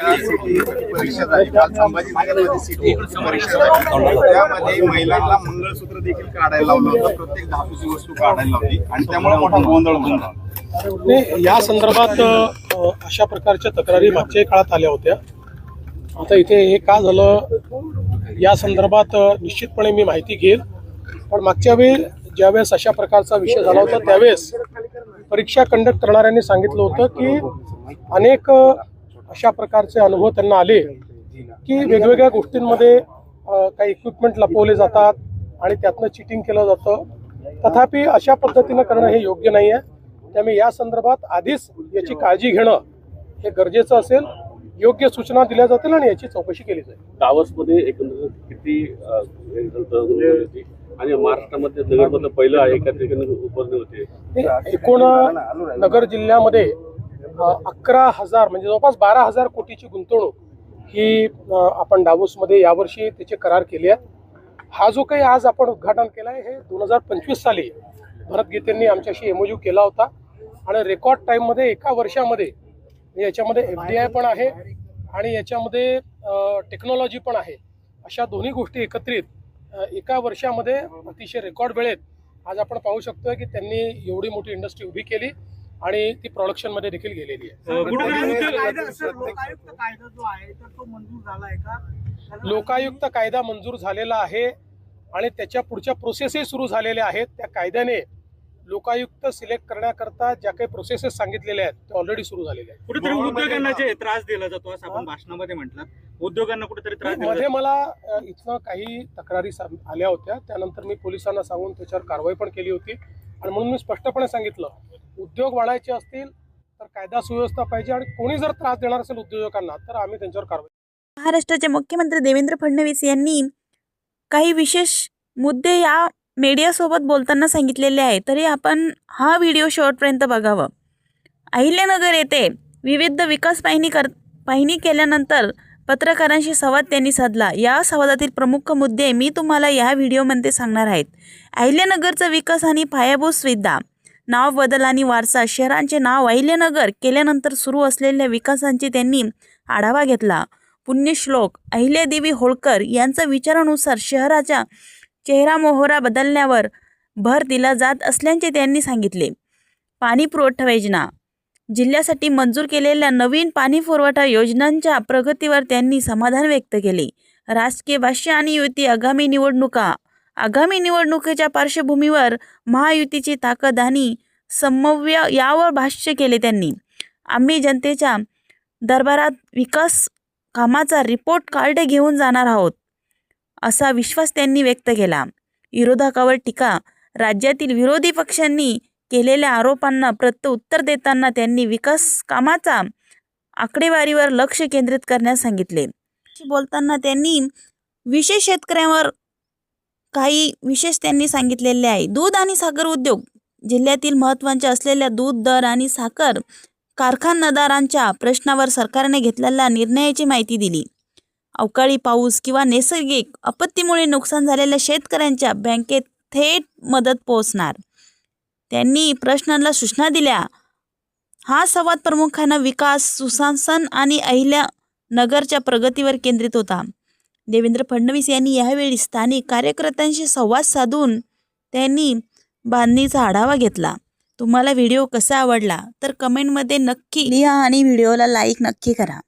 परीक्षा झाली काल संभाजीनगरमध्ये सिटी परीक्षा झाली त्यामध्ये महिलांना मंगळसूत्र देखील काढायला लावलं होतं. प्रत्येक धातूची वस्तू काढायला लावली. आणि त्यामुळे मोठा गोंधळ झाला या संदर्भात अशा प्रकारच्या तक्रारी मागच्याही काळात आल्या होत्या. आता इथे हे का झालं या संदर्भात निश्चितपणे मी माहिती घेईल. पण मागच्या वेळी ज्यावेळेस अशा प्रकारचा विषय झाला होता त्यावेळेस परीक्षा कंडक्ट करणाऱ्यांनी सांगितलं होतं की अनेक अशा प्रकारचे अनुभव त्यांना आले की वेगवेगळ्या गोष्टींमध्ये काही इक्विपमेंट लपवले जातात आणि त्यातनं चिटिंग केलं जातं. तथापि अशा पद्धतीनं करणं हे योग्य नाही आहे त्यामुळे या संदर्भात आधीच याची काळजी घेणं हे गरजेचं असेल. योग्य सूचना दिल्या जातील आणि याची चौकशी केली जाईल. दावसमध्ये एकंदरीत किती होती आणि महाराष्ट्रामध्ये नगरमधलं पहिलं आहे ठिकाणी उभारणी होते? एकूण नगर जिल्ह्यामध्ये अकरा हजार म्हणजे जवळपास बारा हजार कोटीची गुंतवणूक ही आपण डावोसमध्ये यावर्षी त्याचे करार केले आहेत हा जो काही आज आपण उद्घाटन केलं आहे हे दोन हजार पंचवीस साली भरत गीतेंनी आमच्याशी एमओयू केला होता. आणि रेकॉर्ड टाईममध्ये एका वर्षामध्ये याच्यामध्ये एफ डी आय पण आहे आणि याच्यामध्ये टेक्नॉलॉजी पण आहे. अशा दोन्ही गोष्टी एकत्रित एका वर्षामध्ये अतिशय रेकॉर्ड वेळेत आज आपण पाहू शकतोय की त्यांनी एवढी मोठी इंडस्ट्री उभी केली. आणि ती प्रोडक्शनमध्ये देखील गेलेली आहे. लोकायुक्त कायदा जो आहे तर तो मंजूर झाला आहे का? त्याला- लोकायुक्त कायदा मंजूर झालेला आहे आणि त्याच्या पुढच्या प्रोसेसही सुरू झालेल्या आहेत. त्या कायद्याने लोकायुक्त सिलेक्ट करण्याकरता ज्या काही प्रोसेसेस सांगितलेल्या आहेत त्या ऑलरेडी सुरू झालेल्या आहेत. कुठेतरी उद्योगांना जे त्रास दिला जातो असं आपण भाषणामध्ये म्हटलं. उद्योगांना कुठेतरी त्रासमध्ये मला अ, इथनं काही तक्रारी सा- आल्या होत्या. त्यानंतर मी पोलिसांना सांगून त्याच्यावर कारवाई पण केली होती. आणि म्हणून मी स्पष्टपणे सांगितलं उद्योग वाढायचे असतील तर कायदा सुव्यवस्था पाहिजे आणि कोणी जर त्रास देणार असेल उद्योजकांना तर आम्ही त्यांच्यावर कारवाई महाराष्ट्राचे मुख्यमंत्री देवेंद्र फडणवीस यांनी काही विशेष मुद्दे या मीडियासोबत बोलताना सांगितलेले आहे तरी आपण हा व्हिडिओ शेवटपर्यंत बघावं. अहिल्यानगर येथे विविध विकास पाहिणी कर पाहिणी केल्यानंतर पत्रकारांशी संवाद त्यांनी साधला. या संवादातील प्रमुख मुद्दे मी तुम्हाला या व्हिडिओमध्ये सांगणार आहेत. अहिल्यानगरचा विकास आणि पायाभूत सुविधा नाव बदल आणि वारसा. शहरांचे नाव अहिल्यानगर केल्यानंतर सुरू असलेल्या विकासांची त्यांनी आढावा घेतला. पुण्यश्लोक अहिल्यादेवी होळकर यांचा विचारानुसार शहराच्या चेहरा मोहरा बदलण्यावर भर दिला जात असल्याचे त्यांनी सांगितले. पाणी पुरवठा योजना जिल्ह्यासाठी मंजूर केलेल्या नवीन पाणी पुरवठा योजनांच्या प्रगतीवर त्यांनी समाधान व्यक्त केले. राजकीय भाष्य आणि युती आगामी निवडणुका आगामी निवडणुकीच्या पार्श्वभूमीवर महायुतीची ताकद आणि समव्य यावर भाष्य केले त्यांनी. आम्ही जनतेच्या दरबारात विकास कामाचा रिपोर्ट कार्ड घेऊन जाणार आहोत असा विश्वास त्यांनी व्यक्त केला. विरोधकावर टीका राज्यातील विरोधी पक्षांनी केलेल्या आरोपांना प्रत्युत्तर देताना त्यांनी विकास कामाचा आकडेवारीवर लक्ष केंद्रित करण्यास सांगितले. बोलताना त्यांनी विशेष शेतकऱ्यांवर काही विशेष त्यांनी सांगितलेले आहे. दूध आणि साखर उद्योग जिल्ह्यातील महत्त्वाचे असलेल्या दूध दर आणि साखर कारखानदारांच्या प्रश्नावर सरकारने घेतलेल्या निर्णयाची माहिती दिली. अवकाळी पाऊस किंवा नैसर्गिक आपत्तीमुळे नुकसान झालेल्या शेतकऱ्यांच्या बँकेत थेट मदत पोहोचणार. त्यांनी प्रश्नांना सूचना दिल्या. हा संवाद प्रमुखांना विकास सुशासन आणि अहिल्या नगरच्या प्रगतीवर केंद्रित होता. देवेंद्र फडणवीस यांनी यावेळी स्थानिक कार्यकर्त्यांशी संवाद साधून त्यांनी बांधणीचा आढावा घेतला. तुम्हाला व्हिडिओ कसा आवडला? तर कमेंटमध्ये नक्की लिहा आणि व्हिडिओला लाईक नक्की करा.